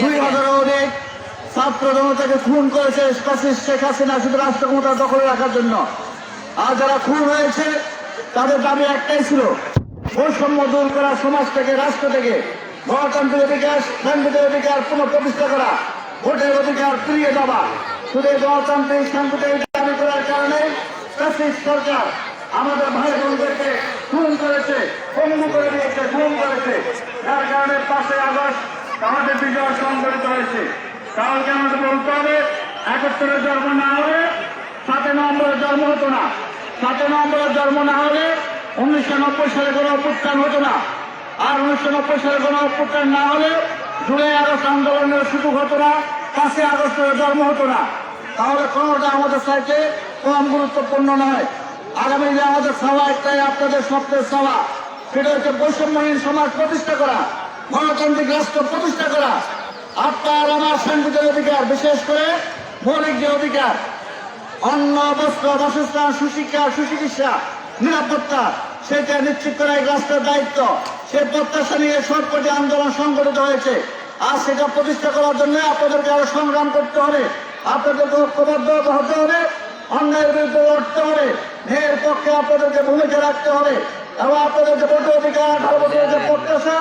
দুই হাজারের অধিক ছাত্র জনতাকে খুন করেছে ফ্যাসিস্ট শেখ হাসিনা শুধু রাষ্ট্র ক্ষমতা দখলে রাখার জন্য। আর যারা খুন হয়েছে তাদের দাবি একটাই ছিল বৈষম্য দূর করা সমাজ থেকে রাষ্ট্র থেকে। গণতান্ত্রিক অধিকার সাংবিধানিক অধিকার পুনঃপ্রতিষ্ঠা করা ভোটের অধিকার ফিরিয়ে দেওয়া। শুধু গণতান্ত্রিক সাংবিধানিক দাবি করার কারণে ফ্যাসিস্ট সরকার আমাদের ভাই বোনদেরকে খুন করেছে পঙ্গু করে দিয়েছে খুন করেছে। যার কারণে পাঁচই আগস্ট আমাদের বিজয় সংগঠিত হয়েছে। কারণকে আমাদের বলতে হবে, একাত্তরের জন্ম না হলে সাতই নভেম্বরের জন্ম হতো না। সাতই নভেম্বরের জন্ম না হলে উনিশশো নব্বই সালে কোনো অভ্যুত্থান হতো না। আর উনিশশো নব্বই সালে কোনো অভ্যুত্থান না হলে জুলাই আগস্ট আন্দোলনের সুযোগ হতো না, পাঁচই আগস্টের জন্ম হতো না। তাহলে কোনোটা আমাদের সাইতে কম গুরুত্বপূর্ণ নয়। আগামী যে আমাদের সভা একটাই আপনাদের স্বপ্নের সভা। সেটা হচ্ছে বৈষম্যহীন সমাজ প্রতিষ্ঠা করা। গণতান্ত্রিক রাষ্ট্র প্রতিষ্ঠা করা। আপনার আমার সাংবিধানিক অধিকার, বিশেষ করে মৌলিক যে অধিকার, অন্ন, বস্ত্র, বাসস্থান, সুশিক্ষা, সুচিকিৎসা, নিরাপত্তা, সেটা নিশ্চিত করা এই রাষ্ট্রের দায়িত্ব। সে প্রত্যাশা নিয়ে সবকটি আন্দোলন সংগঠিত হয়েছে। আর সেটা প্রতিষ্ঠা করার জন্য আপনাদেরকে আরও সংগ্রাম করতে হবে। আপনাদেরকে ঐক্যবদ্ধ হতে হবে। অন্যায়ের বিরুদ্ধে লড়তে হবে। ন্যায়ের পক্ষে আপনাদেরকে ভূমিকা রাখতে হবে। এবং আপনাদের যে ভোট অধিকার যে প্রত্যাশা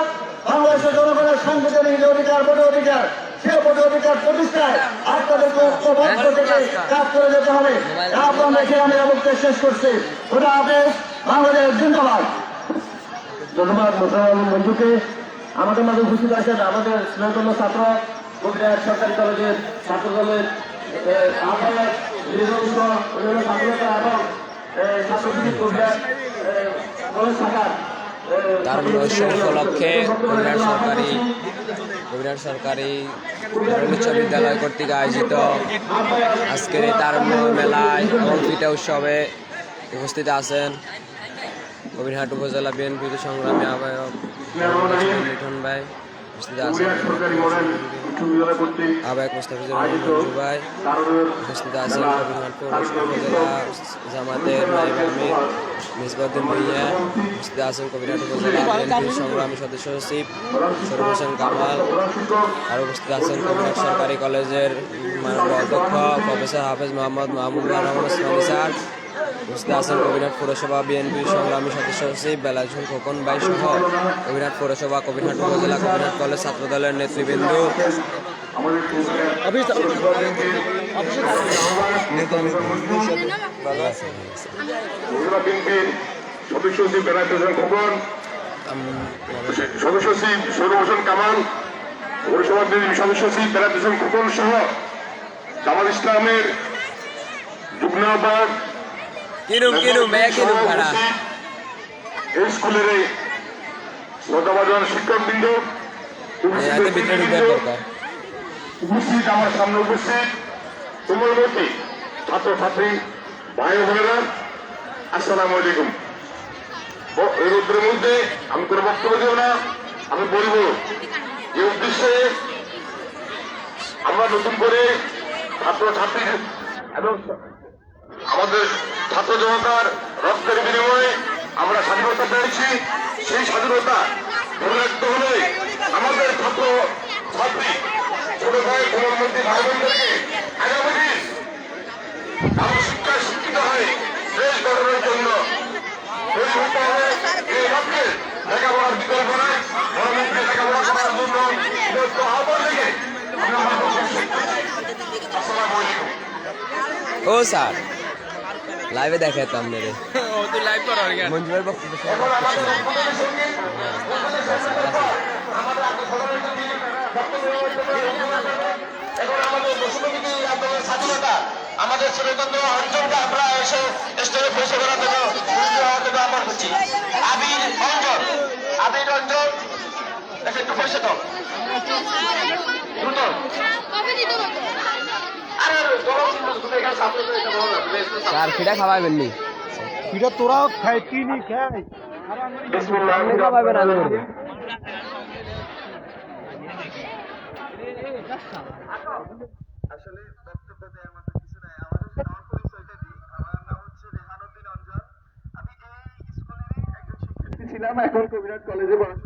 বাংলাদেশের জনগণের সাংবিধানিক যে অধিকার ভোট অধিকার সে ভোট অধিকার প্রতিষ্ঠায় আপনাদেরকে ঐক্যবদ্ধ থেকে কাজ করে যেতে হবে। আপনারা বক্তব্য শেষ করছি। ওটা আদেশ বাংলাদেশ জিন্দাবাদ। ধন্যবাদ মোশারফ বন্ধুকে। আমাদের মাঝে উপস্থিত আছেন আমাদের ছাত্র কবিরাট সরকারি কলেজের ছাত্র দলের আহ, আহ্বায়ক ছাত্রতা এবং কলেজ শাখার আহ, নৈশ উপলক্ষে কবিরাট সরকারি কবিরাট সরকারি উচ্চ বিদ্যালয় কর্তৃক আয়োজিত আজকের এই তার মেলায় এবং পিঠা উৎসবে উপস্থিত আছেন কবিরহাট উপজেলা বিএনপির সংগ্রামী আহ্বায়ক মিঠন ভাই। উপস্থিত আছেন। আহ্বায়ক মুস্তাফিজুর রহমান মঞ্জু ভাই উপস্থিত আছেন উপজেলা জামাতের নাইব আমির মিসবাউদ্দিন ভুইয়া উপস্থিত আছেন কবিরহাট উপজেলা বিএনপির সংগ্রামী সদস্য সচিব সরুপ হোসেন কামাল আর উপস্থিত আছেন কবিরহাট সরকারি কলেজের অধ্যক্ষ প্রফেসর হাফেজ মোহাম্মদ মাহমুদুর রহমান ওসমানী স্যার। উপস্থিত আছেন কবিরহাট পৌরসভা বিএনপির সংগ্রামী সদস্য সচিব বেলাজুল খোকন ভাই সহ কবিরহাট পৌরসভা কবিরহাট উপজেলা কবিরহাট কলেজ ছাত্রদলের নেতৃবৃন্দ। উপজেলা বিএনপির সদস্য সচিব বেলায়েত হোসেন খোকন সদস্য সচিব সৌরভ হোসেন কামাল সদস্য সচিব বেলায়েত হোসেন খোকন সহ জামাত ইসলামের আহ্বায়ক কিরুম কিরুম ভাইয়া কিরুম ভাড়া। এই স্কুলের এই শ্রদ্ধাভাজন শিক্ষকবৃন্দ উপস্থিত আমার সামনে উপস্থিত তুমলবতী ছাত্র ছাত্রী ভাই বোনেরা আসসালামু আলাইকুম। এই রোদ্রের মধ্যে আমি কোনো বক্তব্য দেব না আমি বলব যে উদ্দেশ্যে আমরা নতুন করে ছাত্র ছাত্রী এবং আমাদের ছাত্র জনতার রক্তের বিনিময়ে আমরা স্বাধীনতা পেয়েছি। সেই স্বাধীনতা ধরে রাখতে হলে আমাদের ছাত্র ছাত্রী, ছোট ভাই, প্রধানমন্ত্রী ভাই বোনদেরকে আগামী দিন আরও শিক্ষায় শিক্ষিত হয়ে দেশ গঠনের জন্য আমরা আমার ও স্যার। লাইভে দেখাতাম মেরে মঞ্জু ভাইয়ের বক্তব্য শুনে এখন আমাদের স্বাধীনতা অর্জনটা আমরা এসে স্টেজে পৌঁছে করার জন্য করছি। আবির অঞ্জন আবির অঞ্জন দেখে একটু পয়সা ছাত্র এটা বলো না এসে স্যার খিদা খাওয়াবেন নি খাই? খাই খাওয়াবেন আমি আসলে বক্তব্য দেওয়ার মতো কিছু নাই। আমাদের আমার পরিচয়টা দিই আমার নাম হচ্ছে রেহানুদ্দিন অঞ্জন। আমি এই স্কুলেরই একজন শিক্ষার্থী ছিলাম। এখন কবিরাট কলেজে পড়াশোনা